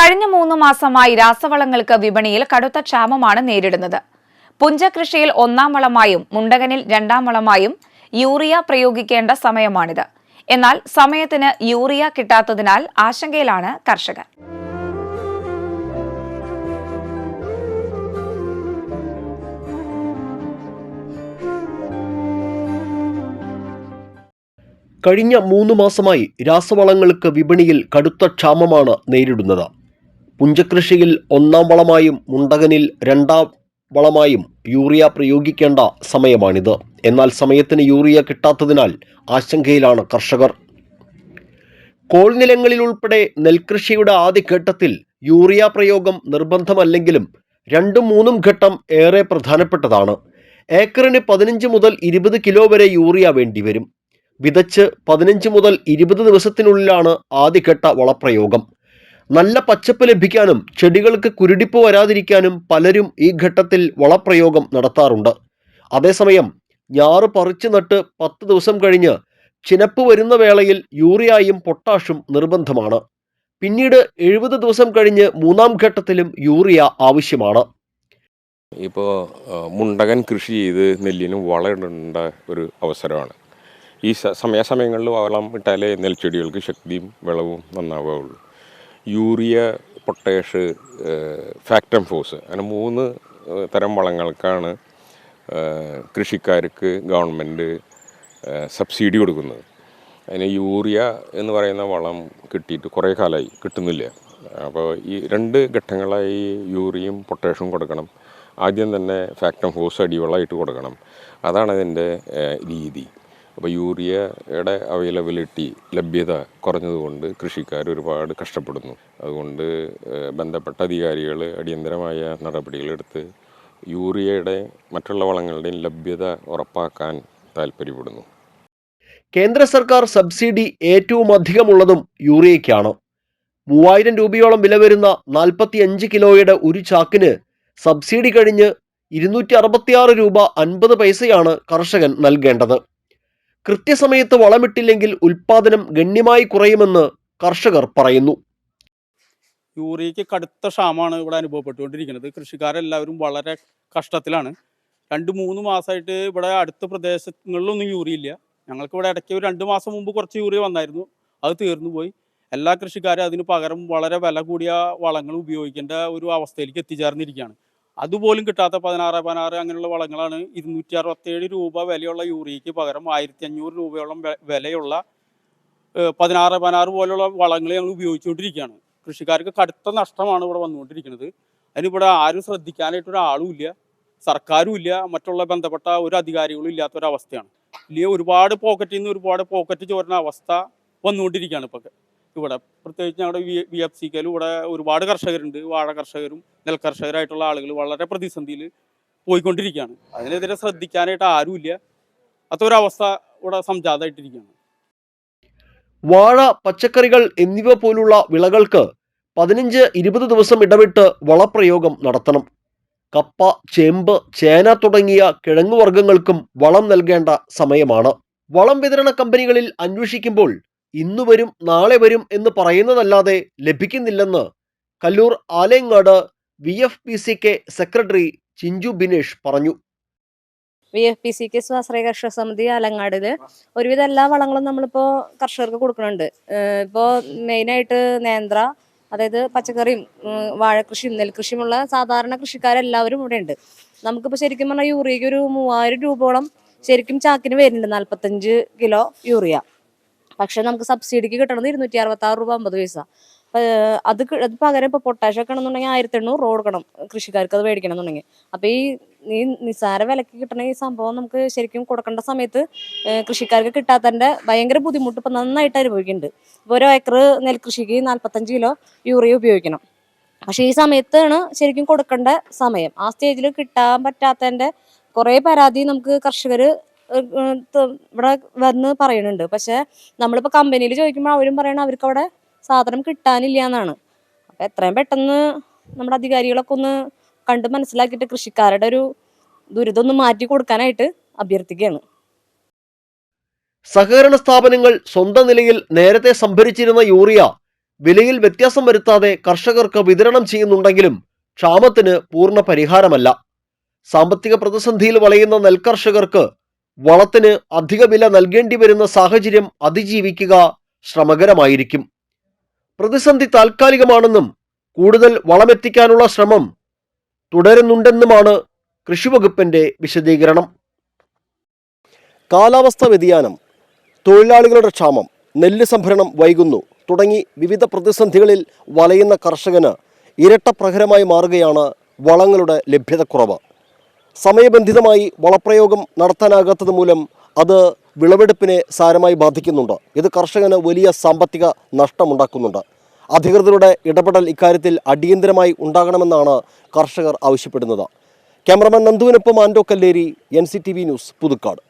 കഴിഞ്ഞ മൂന്ന് മാസമായി രാസവളങ്ങൾക്ക് വിപണിയിൽ കടുത്ത ക്ഷാമമാണ് നേരിടുന്നത്. പുഞ്ചകൃഷിയിൽ ഒന്നാം വളമായും മുണ്ടകനിൽ രണ്ടാം വളമായും യൂറിയ പ്രയോഗിക്കേണ്ട സമയമാണിത്. എന്നാൽ സമയത്തിന് യൂറിയ കിട്ടാത്തതിനാൽ ആശങ്കയിലാണ് കർഷകർ. കഴിഞ്ഞ മൂന്ന് മാസമായി രാസവളങ്ങൾക്ക് വിപണിയിൽ കടുത്ത ക്ഷാമമാണ് നേരിടുന്നത്. പുഞ്ചകൃഷിയിൽ ഒന്നാം വളമായും മുണ്ടകനിൽ രണ്ടാം വളമായും യൂറിയ പ്രയോഗിക്കേണ്ട സമയമാണിത്. എന്നാൽ സമയത്തിന് യൂറിയ കിട്ടാത്തതിനാൽ ആശങ്കയിലാണ് കർഷകർ. കോൾനിലങ്ങളിൽ ഉൾപ്പെടെ നെൽകൃഷിയുടെ ആദ്യഘട്ടത്തിൽ യൂറിയ പ്രയോഗം നിർബന്ധമല്ലെങ്കിലും രണ്ടും മൂന്നും ഘട്ടം ഏറെ പ്രധാനപ്പെട്ടതാണ്. ഏക്കറിന് പതിനഞ്ച് മുതൽ ഇരുപത് കിലോ വരെ യൂറിയ വേണ്ടിവരും. വിതച്ച് പതിനഞ്ച് മുതൽ ഇരുപത് ദിവസത്തിനുള്ളിലാണ് ആദ്യഘട്ട വളപ്രയോഗം. നല്ല പച്ചപ്പ് ലഭിക്കാനും ചെടികൾക്ക് കുരുടിപ്പ് വരാതിരിക്കാനും പലരും ഈ ഘട്ടത്തിൽ വളപ്രയോഗം നടത്താറുണ്ട്. അതേസമയം ഞാറ് പറിച്ചു നട്ട് പത്ത് ദിവസം കഴിഞ്ഞ് ചിനപ്പ് വരുന്ന വേളയിൽ യൂറിയയും പൊട്ടാഷും നിർബന്ധമാണ്. പിന്നീട് എഴുപത് ദിവസം കഴിഞ്ഞ് മൂന്നാം ഘട്ടത്തിലും യൂറിയ ആവശ്യമാണ്. ഇപ്പോൾ മുണ്ടകൻ കൃഷി ചെയ്ത് നെല്ലിന് വളമിടേണ്ട ഒരു അവസരമാണ്. ഈ സമയാസമയങ്ങളിൽ വളം ഇട്ടാലേ നെൽച്ചെടികൾക്ക് ശക്തിയും വിളവും നന്നാവുകയുള്ളൂ. യൂറിയ പൊട്ടേഷ് ഫാക്ടം ഫോസ്. അങ്ങനെ മൂന്ന് തരം വളങ്ങൾക്കാണ് കൃഷിക്കാർക്ക് ഗവൺമെന്റ് സബ്സിഡി കൊടുക്കുന്നത്. അതിന് യൂറിയ എന്ന് പറയുന്ന വളം കിട്ടിയിട്ട് കുറേ കാലമായി കിട്ടുന്നില്ല. അപ്പോൾ ഈ രണ്ട് ഘട്ടങ്ങളായി യൂറിയയും പൊട്ടാഷും കൊടുക്കണം. ആദ്യം തന്നെ ഫാക്ടം ഫോസ് അടിവളമായിട്ട് കൊടുക്കണം. അതാണ് അതിന്റെ രീതി. അപ്പോൾ യൂറിയയുടെ അവൈലബിലിറ്റി ലഭ്യത കുറഞ്ഞതുകൊണ്ട് കൃഷിക്കാർ ഒരുപാട് കഷ്ടപ്പെടുന്നു. അതുകൊണ്ട് ബന്ധപ്പെട്ട അധികാരികൾ അടിയന്തരമായ നടപടികളെടുത്ത് യൂറിയയുടെ മറ്റുള്ള വളങ്ങളുടെയും ലഭ്യത ഉറപ്പാക്കാൻ താല്പര്യപ്പെടുന്നു. കേന്ദ്ര സർക്കാർ സബ്സിഡി ഏറ്റവും അധികമുള്ളതും യൂറിയയ്ക്കാണ്. മൂവായിരം രൂപയോളം വില വരുന്ന നാൽപ്പത്തി അഞ്ച് കിലോയുടെ ഒരു ചാക്കിന് സബ്സിഡി കഴിഞ്ഞ് ഇരുന്നൂറ്റി അറുപത്തിയാറ് രൂപ അൻപത് പൈസയാണ് കർഷകൻ നൽകേണ്ടത്. കൃത്യസമയത്ത് വളമിട്ടില്ലെങ്കിൽ ഉൽപാദനം ഗണ്യമായി കുറയുമെന്ന് കർഷകർ പറയുന്നു. യൂറിയയ്ക്ക് കടുത്ത ക്ഷാമമാണ് ഇവിടെ അനുഭവപ്പെട്ടുകൊണ്ടിരിക്കുന്നത്. കൃഷിക്കാരെല്ലാവരും വളരെ കഷ്ടത്തിലാണ്. രണ്ട് മൂന്ന് മാസമായിട്ട് ഇവിടെ അടുത്ത പ്രദേശങ്ങളിലൊന്നും യൂറിയില്ല ഞങ്ങൾക്ക് ഇവിടെ ഇടയ്ക്ക് ഒരു രണ്ട് മാസം മുമ്പ് കുറച്ച് യൂറിയ വന്നായിരുന്നു. അത് തീർന്നു പോയി. എല്ലാ കൃഷിക്കാരും അതിന് പകരം വളരെ വില കൂടിയ വളങ്ങൾ ഉപയോഗിക്കേണ്ട ഒരു അവസ്ഥയിലേക്ക് എത്തിച്ചേർന്നിരിക്കുകയാണ്. അതുപോലും കിട്ടാത്ത പതിനാറ് പതിനാറ് അങ്ങനെയുള്ള വളങ്ങളാണ് ഇരുന്നൂറ്റി അറുപത്തേഴ് രൂപ വിലയുള്ള യൂറിയയ്ക്ക് പകരം ആയിരത്തി അഞ്ഞൂറ് രൂപയോളം വിലയുള്ള പതിനാറ് പതിനാറ് പോലെയുള്ള വളങ്ങൾ ഞങ്ങൾ ഉപയോഗിച്ചുകൊണ്ടിരിക്കുകയാണ്. കൃഷിക്കാർക്ക് കടുത്ത നഷ്ടമാണ് ഇവിടെ വന്നുകൊണ്ടിരിക്കുന്നത്. അതിനിവിടെ ആരും ശ്രദ്ധിക്കാനായിട്ട് ഒരാളും ഇല്ല സർക്കാരും ഇല്ല മറ്റുള്ള ബന്ധപ്പെട്ട ഒരു അധികാരികളും ഇല്ലാത്ത അവസ്ഥയാണ് ഇല്ലേ ഒരുപാട് പോക്കറ്റിൽ നിന്ന് ഒരുപാട് പോക്കറ്റ് ചോരുന്ന അവസ്ഥ വന്നുകൊണ്ടിരിക്കുകയാണ് ഇപ്പൊ ഇവിടെ. പ്രത്യേകിച്ച് ഞങ്ങളുടെ വി വി എഫ് സിക്കലും ഇവിടെ ഒരുപാട് കർഷകരുണ്ട്. വാഴ കർഷകരും നെൽകർഷകരായിട്ടുള്ള ആളുകൾ വളരെ പ്രതിസന്ധിയിൽ പോയിക്കൊണ്ടിരിക്കുകയാണ് അതിനെതിരെ ശ്രദ്ധിക്കാനായിട്ട് ആരുമില്ല. അതൊരവസ്ഥ ഇവിടെ സംജാതമായിട്ടിരിക്കുകയാണ്. വാഴ പച്ചക്കറികൾ എന്നിവ പോലുള്ള വിളകൾക്ക് പതിനഞ്ച് ഇരുപത് ദിവസം ഇടവിട്ട് വളപ്രയോഗം നടത്തണം. കപ്പ ചേമ്പ് ചേന തുടങ്ങിയ കിഴങ്ങുവർഗങ്ങൾക്കും വളം നൽകേണ്ട സമയമാണ്. വളം വിതരണ കമ്പനികളിൽ അന്വേഷിക്കുമ്പോൾ ഇന്നു വരും നാളെ വരും എന്ന് പറയുന്നതല്ലാതെ ലഭിക്കുന്നില്ലെന്ന് Kallur Alayangad V F P C K secretary Chinchu Binesh പറഞ്ഞു. V F P C K സ്വാശ്രയ കർഷക സമിതി അലങ്ങാടിൽ ഒരുവിധ എല്ലാ വളങ്ങളും നമ്മളിപ്പോ കർഷകർക്ക് കൊടുക്കുന്നുണ്ട്. ഇപ്പോൾ ഇപ്പോ മെയിനായിട്ട് നേന്ത്ര അതായത് പച്ചക്കറിയും വാഴക്കൃഷിയും നെൽകൃഷിയുമുള്ള സാധാരണ കൃഷിക്കാരെല്ലാവരും ഇവിടെ ഉണ്ട് നമുക്കിപ്പോ ശരിക്കും പറഞ്ഞാൽ യൂറിയക്ക് ഒരു മൂവായിരം രൂപയോളം ശരിക്കും ചാക്കിന് വരുന്നുണ്ട് നാല്പത്തഞ്ച് കിലോ യൂറിയ. പക്ഷെ നമുക്ക് സബ്സിഡിക്ക് കിട്ടണത് ഇരുന്നൂറ്റി അറുപത്തി ആറ് രൂപ അമ്പത് പൈസ. അത് പകരം ഇപ്പൊ പൊട്ടാഷ് ഒക്കെ ആണെന്നുണ്ടെങ്കിൽ ആയിരത്തി എണ്ണൂറ് റോഡ് കൊടുക്കണം. കൃഷിക്കാർക്ക് അത് മേടിക്കണം എന്നുണ്ടെങ്കിൽ അപ്പൊ ഈ ഈ നിസാര വിലക്ക് കിട്ടണ ഈ സംഭവം നമുക്ക് ശരിക്കും കൊടുക്കേണ്ട സമയത്ത് കൃഷിക്കാർക്ക് കിട്ടാത്തതിന്റെ ഭയങ്കര ബുദ്ധിമുട്ട് ഇപ്പൊ നന്നായിട്ട് അനുഭവിക്കുന്നുണ്ട്. ഇപ്പൊ ഒരു ഏക്കർ നെൽകൃഷിക്ക് നാല്പത്തഞ്ച് കിലോ യൂറിയ ഉപയോഗിക്കണം. പക്ഷെ ഈ സമയത്താണ് ശരിക്കും കൊടുക്കേണ്ട സമയം. ആ സ്റ്റേജിൽ കിട്ടാൻ പറ്റാത്തതിന്റെ കുറെ പരാതി നമുക്ക് കർഷകർ ഇവിടെ വന്ന് പറയുന്നുണ്ട്. പക്ഷെ നമ്മളിപ്പോ കമ്പനിയിൽ ചോദിക്കുമ്പോൾ അവരും പറയണ അവർക്ക് അവിടെ സാധനം കിട്ടാനില്ല എന്നാണ് അപ്പൊ എത്രയും പെട്ടെന്ന് നമ്മുടെ അധികാരികളൊക്കെ ഒന്ന് കണ്ട് മനസ്സിലാക്കിയിട്ട് കൃഷിക്കാരുടെ ഒരു ദുരിതം ഒന്ന് മാറ്റി കൊടുക്കാനായിട്ട് അഭ്യർത്ഥിക്കുകയാണ്. സഹകരണ സ്ഥാപനങ്ങൾ സ്വന്തം നിലയിൽ നേരത്തെ സംഭരിച്ചിരുന്ന യൂറിയ വിലയിൽ വ്യത്യാസം വരുത്താതെ കർഷകർക്ക് വിതരണം ചെയ്യുന്നുണ്ടെങ്കിലും ക്ഷാമത്തിന് പൂർണ പരിഹാരമല്ല. സാമ്പത്തിക പ്രതിസന്ധിയിൽ വളയുന്ന നെൽകർഷകർക്ക് വളത്തിന് അധിക വില നൽകേണ്ടി വരുന്ന സാഹചര്യം അതിജീവിക്കുക ശ്രമകരമായിരിക്കും. പ്രതിസന്ധി താൽക്കാലികമാണെന്നും കൂടുതൽ വളമെത്തിക്കാനുള്ള ശ്രമം തുടരുന്നുണ്ടെന്നുമാണ് കൃഷിവകുപ്പിന്റെ വിശദീകരണം. കാലാവസ്ഥാ വ്യതിയാനം തൊഴിലാളികളുടെ ക്ഷാമം നെല്ല് സംഭരണം വൈകുന്നു തുടങ്ങി വിവിധ പ്രതിസന്ധികളിൽ വലയുന്ന കർഷകന് ഇരട്ടപ്രഹരമായി മാറുകയാണ് വളങ്ങളുടെ ലഭ്യതക്കുറവ്. സമയബന്ധിതമായി വളപ്രയോഗം നടത്താനാകാത്തത് മൂലം അത് വിളവെടുപ്പിനെ സാരമായി ബാധിക്കുന്നുണ്ട്. ഇത് കർഷകന് വലിയ സാമ്പത്തിക നഷ്ടമുണ്ടാക്കുന്നുണ്ട്. അധികൃതരുടെ ഇടപെടൽ ഇക്കാര്യത്തിൽ അടിയന്തരമായി ഉണ്ടാകണമെന്നാണ് കർഷകർ ആവശ്യപ്പെടുന്നത്. ക്യാമറമാൻ നന്ദുവിനൊപ്പം ആൻഡോ കല്ലേരി എൻ ന്യൂസ് പുതുക്കാട്.